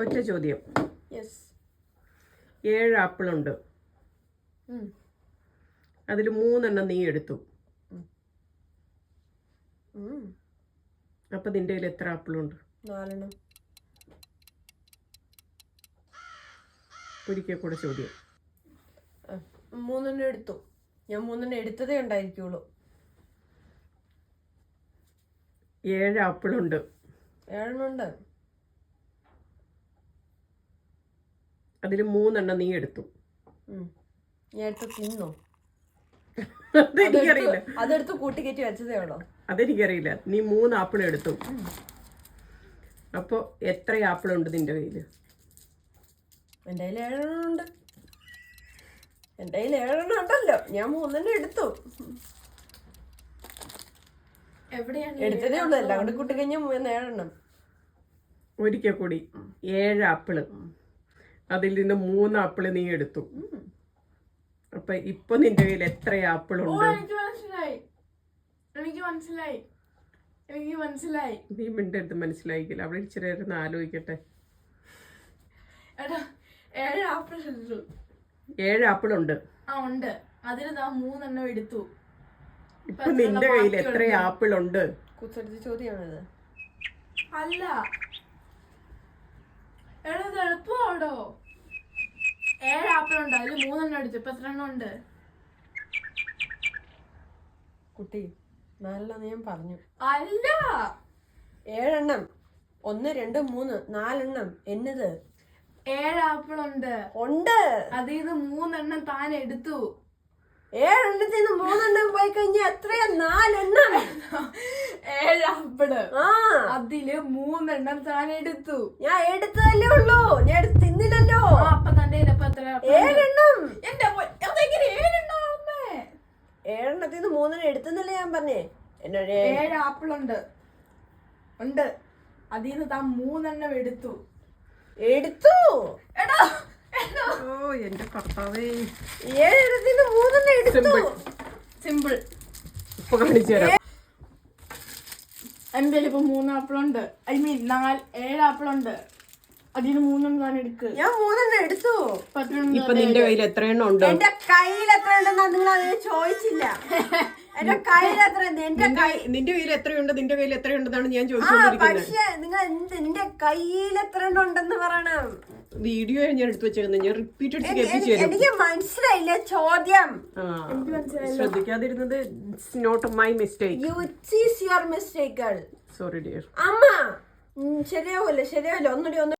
ഒറ്റ ചോദ്യം. യെസ് ഏഴ് ആപ്പിളുണ്ട്. അതിൽ മൂന്നെണ്ണം നീ എടുത്തു. അപ്പൊ നിന്റെ കയ്യിൽ എത്ര ആപ്പിളുണ്ട്? നാലെണ്ണം. ഒരിക്കൽ കൂടെ ചോദ്യം. മൂന്നെണ്ണം എടുത്തു. ഞാൻ മൂന്നെണ്ണം എടുത്തതേ ഉണ്ടായിരിക്കുള്ളൂ. ഏഴ് ആപ്പിളുണ്ട്. ഏഴെണ്ണം അതിൽ മൂന്നെണ്ണം നീ എടുത്തു. ഞാൻ എടുത്ത് തിന്നോ? അതെനിക്കറിയില്ല. അതെടുത്ത് അതെടുത്ത് കൂട്ടിക്കയറ്റി വെച്ചതേ ഉള്ളോ? അതെനിക്കറിയില്ല. നീ മൂന്ന് ആപ്പിൾ എടുത്തു. അപ്പോൾ എത്ര ആപ്പിളുണ്ട് നിന്റെ കയ്യിൽ എന്റെ കയ്യിൽ ഏഴെണ്ണം ഉണ്ട്. നിന്റെ കയ്യിൽ ഏഴെണ്ണം ഉണ്ടല്ലോ. ഞാൻ മൂന്നെണ്ണം എടുത്തു. എവിടെയാണ് എടുത്തതേ ഉള്ളൂ. എല്ലാം കൂടി കൂട്ടിക്കഴിഞ്ഞാൽ മൂന്ന് ഏഴെണ്ണം. ഒരിക്കൽ കൂടി. ഏഴ് ആപ്പിൾ. അതിൽ നിന്ന് മൂന്ന് ആപ്പിൾ നീ എടുത്തു. അപ്പൊ ഇപ്പൊ നിന്റെ കയ്യിൽ എത്ര ആപ്പിൾ ഉണ്ട്? എനിക്ക് മനസ്സിലായി. എനിക്ക് മനസ്സിലായി. എനിക്ക് മനസ്സിലായി. നീ മിണ്ടെ മനസ്സിലായിക്കില്ല. അവിടെ ഇച്ചിരി നേരം ഒന്ന് ആലോചിക്കട്ടെ. ഏഴ് ആപ്പിൾ എടുത്തു. ഏഴ് ആപ്പിളുണ്ട് ആ ഉണ്ട്. അതിൽ നാ മൂന്നെണ്ണം എടുത്തു. ഇപ്പൊ നിന്റെ കയ്യിൽ എത്ര ആപ്പിളുണ്ട് ഉണ്ട്? ചോദ്യമാണത്. അല്ല. എടാ ഇത് എളുപ്പമാടോ ഏഴ് ആപ്പിൾ ഉണ്ട് അതിൽ മൂന്നെണ്ണം എടുത്തു ഇപ്പൊ എത്ര എണ്ണം ഉണ്ട്. കുട്ടി നാലെണ്ണം ഞാൻ പറഞ്ഞു. അല്ല! ഏഴെണ്ണം. ഒന്ന് രണ്ട് മൂന്ന് നാലെണ്ണം. എന്നത്? ഏഴ് ആപ്പിൾ ഉണ്ട്. ഉണ്ട്. അതിൽ നിന്ന് മൂന്നെണ്ണം താൻ എടുത്തു. ഏഴെണ്ണത്തിൽ നിന്ന് മൂന്നെണ്ണം പോയി കഴിഞ്ഞാൽ എത്രയാ? നാലെണ്ണം. ഏഴ് ആപ്പിൾ ആ. അതിൽ മൂന്നെണ്ണം താൻ എടുത്തു. ഞാൻ എടുത്തതല്ലേ ഉള്ളൂ. ഞാൻ എടുത്ത് തിന്നില്ലല്ലോ അപ്പൊ തന്റെ? ഏഴെണ്ണം. എന്റെ അതെങ്ങനെ ഏഴെണ്ണം അമ്മേ? ഏഴെണ്ണത്തിൽ നിന്ന് മൂന്നെണ്ണം എടുത്തെന്നല്ലേ ഞാൻ പറഞ്ഞേ. എന്നോട് ഏ- ഏഴ് ആപ്പിൾ ഉണ്ട്. അതിൽ നിന്ന് താൻ മൂന്നെണ്ണം എടുത്തു. എടുത്തു. എടാ എടാ ഓ എന്റെ കർത്താവേ. ഏഴെണ്ണത്തിൽ നിന്ന് മൂന്നെണ്ണം എടുത്തു. സിമ്പിൾ സിമ്പിൾ ഇപ്പൊ കാണിച്ചു തരാം. എന്റെ കയ്യിൽ ഇപ്പൊ മൂന്ന് ആപ്പിളുണ്ട് ഐ മീൻ നാല് ഏഴ് ആപ്പിളുണ്ട് അതിന് മൂന്നെണ്ണം താൻ എടുക്ക്. ഞാൻ മൂന്നെണ്ണം എടുത്തു. എത്ര ഇപ്പൊ നിന്റെ കയ്യിൽ എത്ര എണ്ണം ഉണ്ട്? എന്റെ കയ്യിൽ എത്ര ഉണ്ടെന്നാ നിങ്ങൾ അത് ചോദിച്ചില്ല. എന്റെ കയ്യിൽ എത്ര? എന്റെ നിന്റെ നിന്റെ കയ്യിൽ എത്രയുണ്ട്? നിന്റെ കയ്യിൽ എത്രയുണ്ടെന്നാണ് ഞാൻ ആ പക്ഷെ നിങ്ങൾ എന്ത് എന്റെ കയ്യിൽ എത്ര ഉണ്ടെന്ന് പറയണം. വീഡിയോ ഞാൻ എടുത്തു വെച്ചേക്കുന്നത്. ഞാൻ റിപ്പീറ്റ് അടിച്ച് എനി- കേൾപ്പിച്ചു തരും. എനിക്ക് മനസ്സിലായില്ല ചോദ്യം. ആ ശ്രദ്ധിക്കാതിരുന്നത് it's not my mistake you it's your മിസ്റ്റേക്കുകൾ sorry dear അമ്മ ഉം, ശരിയാവൂല ശരിയാവില്ല ഒന്നുകൂടി ഒന്ന്